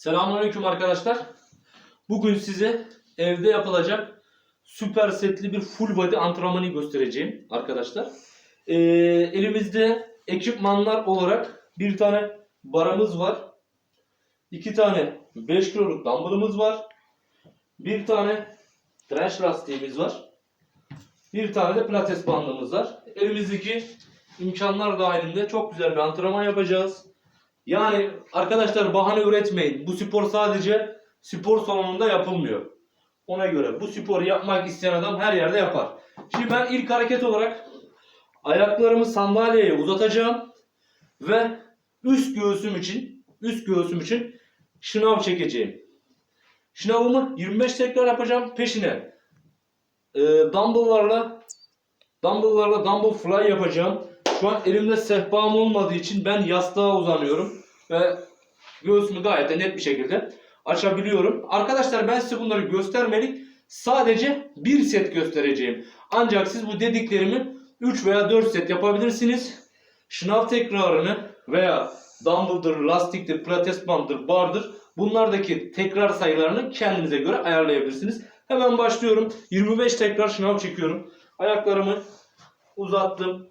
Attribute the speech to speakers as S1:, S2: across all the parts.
S1: Selamünaleyküm arkadaşlar. Bugün size evde yapılacak süper setli bir full body antrenmanı göstereceğim arkadaşlar. Ee, elimizde ekipmanlar olarak bir tane baramız var. iki tane 5 kiloluk dumbbellımız var. Bir tane trench lastiğimiz var. Bir tane de pilates bandımız var. Elimizdeki imkanlar dahilinde çok güzel bir antrenman yapacağız. Yani arkadaşlar bahane üretmeyin. Bu spor sadece spor salonunda yapılmıyor. Ona göre bu sporu yapmak isteyen adam her yerde yapar. Şimdi ben ilk hareket olarak ayaklarımı sandalyeye uzatacağım ve üst göğsüm için üst göğsüm için şınav çekeceğim. Şınavımı 25 tekrar yapacağım peşine. E, dumbbell'larla dumbbell'larla dumbbell fly yapacağım. Şu an elimde sehpam olmadığı için ben yastığa uzanıyorum ve göğsümü gayet de net bir şekilde açabiliyorum. Arkadaşlar ben size bunları göstermelik sadece bir set göstereceğim. Ancak siz bu dediklerimi 3 veya 4 set yapabilirsiniz. Şınav tekrarını veya dumbbell'dır, lastiktir, pilates bandır, bardır. Bunlardaki tekrar sayılarını kendinize göre ayarlayabilirsiniz. Hemen başlıyorum. 25 tekrar şınav çekiyorum. Ayaklarımı uzattım.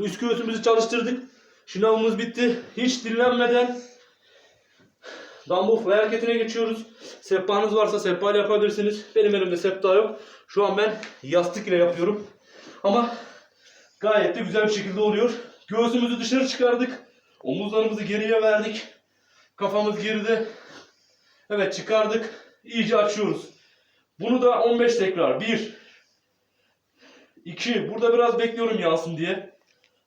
S1: Üst göğsümüzü çalıştırdık. Şınavımız bitti. Hiç dinlenmeden dumbbell fly hareketine geçiyoruz. Seppanız varsa seppa ile yapabilirsiniz. Benim elimde septa yok. Şu an ben yastık ile yapıyorum. Ama gayet de güzel bir şekilde oluyor. Göğsümüzü dışarı çıkardık. Omuzlarımızı geriye verdik. Kafamız geride. Evet çıkardık. İyice açıyoruz. Bunu da 15 tekrar. 1 2 Burada biraz bekliyorum yansın diye.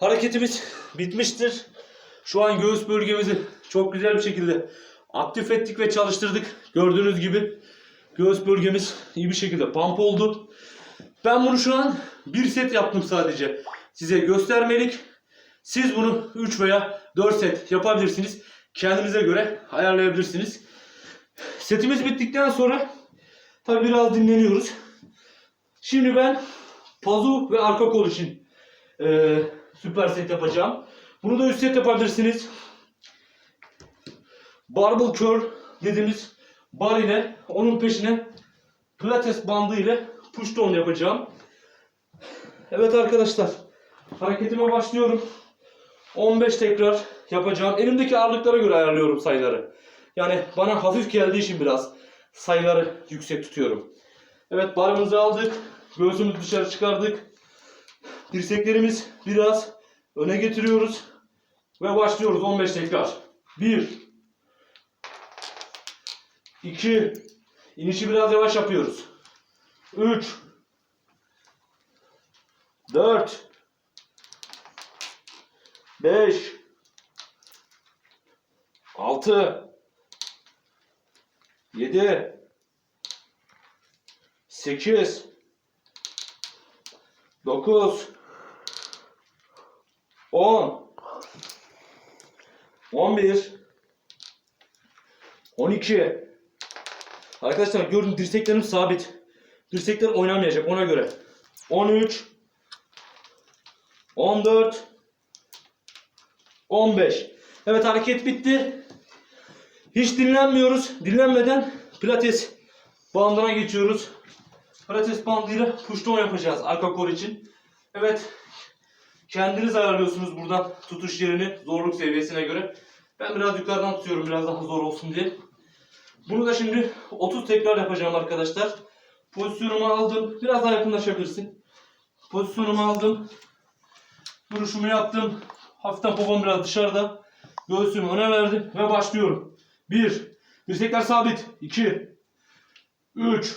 S1: Hareketimiz bitmiştir. Şu an göğüs bölgemizi çok güzel bir şekilde aktif ettik ve çalıştırdık. Gördüğünüz gibi göğüs bölgemiz iyi bir şekilde pump oldu. Ben bunu şu an bir set yaptım sadece. Size göstermelik. Siz bunu 3 veya 4 set yapabilirsiniz. Kendinize göre ayarlayabilirsiniz. Setimiz bittikten sonra tabi biraz dinleniyoruz. Şimdi ben pazu ve arka kol için e, Süper set yapacağım. Bunu da üst set yapabilirsiniz. Barbell curl dediğimiz bar ile onun peşine pilates bandı ile push down yapacağım. Evet arkadaşlar. Hareketime başlıyorum. 15 tekrar yapacağım. Elimdeki ağırlıklara göre ayarlıyorum sayıları. Yani bana hafif geldiği için biraz sayıları yüksek tutuyorum. Evet barımızı aldık. Göğsümüzü dışarı çıkardık. Dirseklerimiz biraz öne getiriyoruz. Ve başlıyoruz 15 tekrar. 1 2 İnişi biraz yavaş yapıyoruz. 3 4 5 6 7 8 9 10 11 12 Arkadaşlar gördüm dirseklerim sabit. Dirsekler oynamayacak ona göre. 13 14 15 Evet hareket bitti. Hiç dinlenmiyoruz. Dinlenmeden pilates bandına geçiyoruz. Pilates bandıyla push down yapacağız arka kor için. Evet. Kendiniz ayarlıyorsunuz buradan tutuş yerini zorluk seviyesine göre. Ben biraz yukarıdan tutuyorum biraz daha zor olsun diye. Bunu da şimdi 30 tekrar yapacağım arkadaşlar. Pozisyonumu aldım. Biraz daha yakınlaşabilirsin. Pozisyonumu aldım. Duruşumu yaptım. Hafiften popom biraz dışarıda. Göğsümü öne verdim ve başlıyorum. 1. Dirsekler sabit. 2. 3.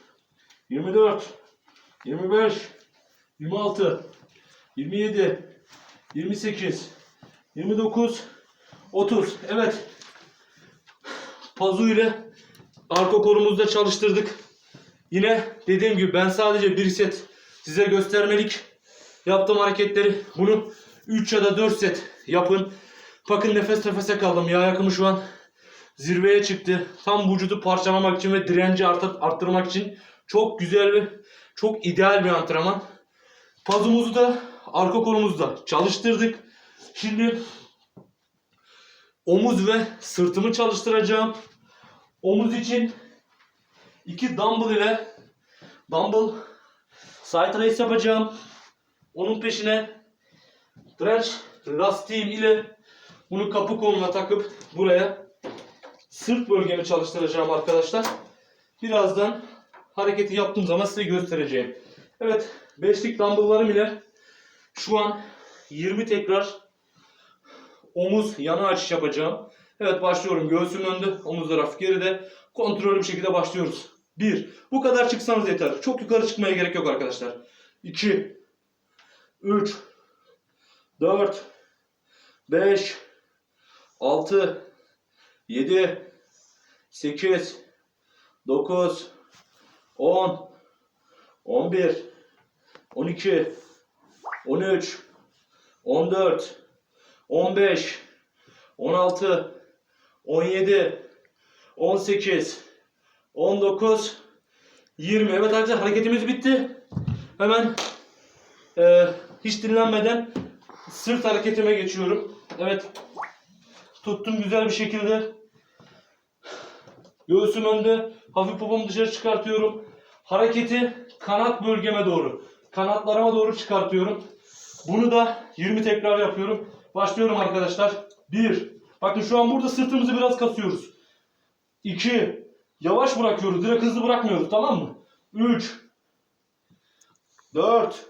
S1: 24, 25, 26, 27, 28, 29, 30. Evet. Pazu ile arka kolumuzu da çalıştırdık. Yine dediğim gibi ben sadece bir set size göstermelik yaptığım hareketleri bunu 3 ya da 4 set yapın. Bakın nefes nefese kaldım. Yağ yakımı şu an zirveye çıktı. Tam vücudu parçalamak için ve direnci arttırmak için çok güzel ve çok ideal bir antrenman. Pazumuzu da arka kolumuzu da çalıştırdık. Şimdi omuz ve sırtımı çalıştıracağım. Omuz için iki dumbbell ile dumbbell side raise yapacağım. Onun peşine drench lastiğim ile bunu kapı koluna takıp buraya sırt bölgemi çalıştıracağım arkadaşlar. Birazdan hareketi yaptığım zaman size göstereceğim. Evet, beşlik dumbbelllarım ile şu an 20 tekrar omuz yana açış yapacağım. Evet başlıyorum. Göğsüm önde, omuzlar hafif geride. Kontrollü bir şekilde başlıyoruz. 1. Bu kadar çıksanız yeter. Çok yukarı çıkmaya gerek yok arkadaşlar. 2 3 4 5 6 7 8 9 10, 11, 12, 13, 14, 15, 16, 17, 18, 19, 20. Evet arkadaşlar hareketimiz bitti. Hemen e, hiç dinlenmeden sırt hareketime geçiyorum. Evet tuttum güzel bir şekilde. Göğsüm önde. Hafif popomu dışarı çıkartıyorum. Hareketi kanat bölgeme doğru. Kanatlarıma doğru çıkartıyorum. Bunu da 20 tekrar yapıyorum. Başlıyorum arkadaşlar. 1. Bakın şu an burada sırtımızı biraz kasıyoruz. 2. Yavaş bırakıyoruz. Direkt hızlı bırakmıyoruz. Tamam mı? 3. 4.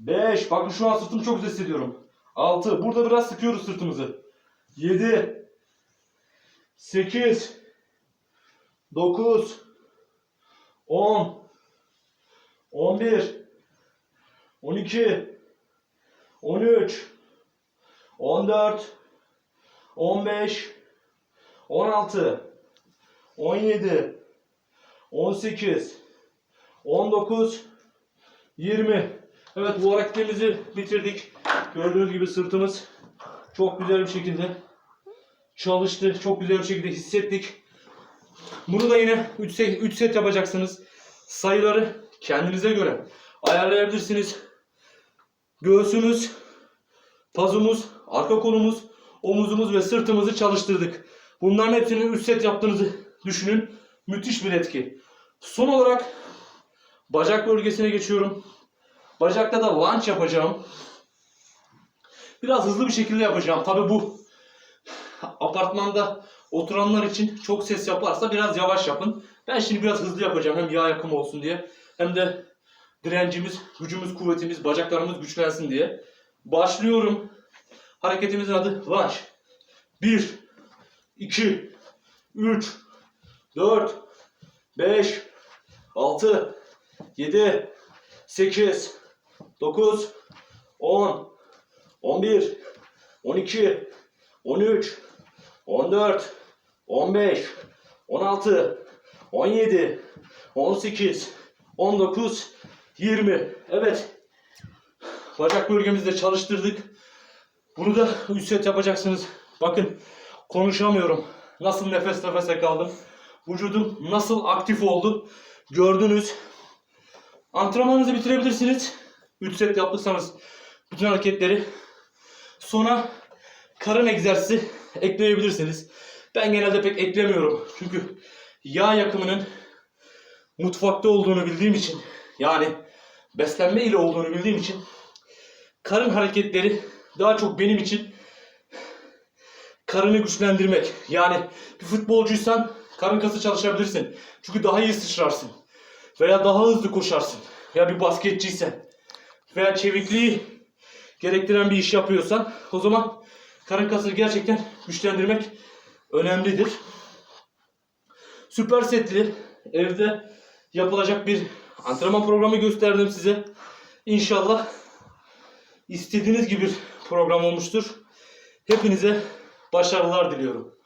S1: 5. Bakın şu an sırtımı çok hissediyorum. 6. Burada biraz sıkıyoruz sırtımızı. 7. 8 9 10 11 12 13 14 15 16 17 18 19 20 Evet bu hareketimizi bitirdik. Gördüğünüz gibi sırtımız çok güzel bir şekilde çalıştı. Çok güzel bir şekilde hissettik. Bunu da yine 3 set, 3 set yapacaksınız. Sayıları kendinize göre ayarlayabilirsiniz. Göğsümüz, pazumuz, arka kolumuz, omuzumuz ve sırtımızı çalıştırdık. Bunların hepsini 3 set yaptığınızı düşünün. Müthiş bir etki. Son olarak bacak bölgesine geçiyorum. Bacakta da lunge yapacağım. Biraz hızlı bir şekilde yapacağım. Tabi bu apartmanda oturanlar için çok ses yaparsa biraz yavaş yapın. Ben şimdi biraz hızlı yapacağım hem yağ yakımı olsun diye hem de direncimiz, gücümüz, kuvvetimiz, bacaklarımız güçlensin diye. Başlıyorum. Hareketimizin adı lunge. 1 2 3 4 5 6 7 8 9 10 11 12 13 14, 15, 16, 17, 18, 19, 20. Evet. Bacak bölgemizde çalıştırdık. Bunu da 3 set yapacaksınız. Bakın konuşamıyorum. Nasıl nefes nefese kaldım. Vücudum nasıl aktif oldu. Gördünüz. Antrenmanınızı bitirebilirsiniz. 3 set yaptıysanız bütün hareketleri. Sonra karın egzersizi ekleyebilirsiniz. Ben genelde pek eklemiyorum. Çünkü yağ yakımının mutfakta olduğunu bildiğim için yani beslenme ile olduğunu bildiğim için karın hareketleri daha çok benim için karını güçlendirmek. Yani bir futbolcuysan karın kası çalışabilirsin. Çünkü daha iyi sıçrarsın. Veya daha hızlı koşarsın. Ya bir basketçiysen veya çevikliği gerektiren bir iş yapıyorsan o zaman Karın gerçekten güçlendirmek önemlidir. Süper setli evde yapılacak bir antrenman programı gösterdim size. İnşallah istediğiniz gibi program olmuştur. Hepinize başarılar diliyorum.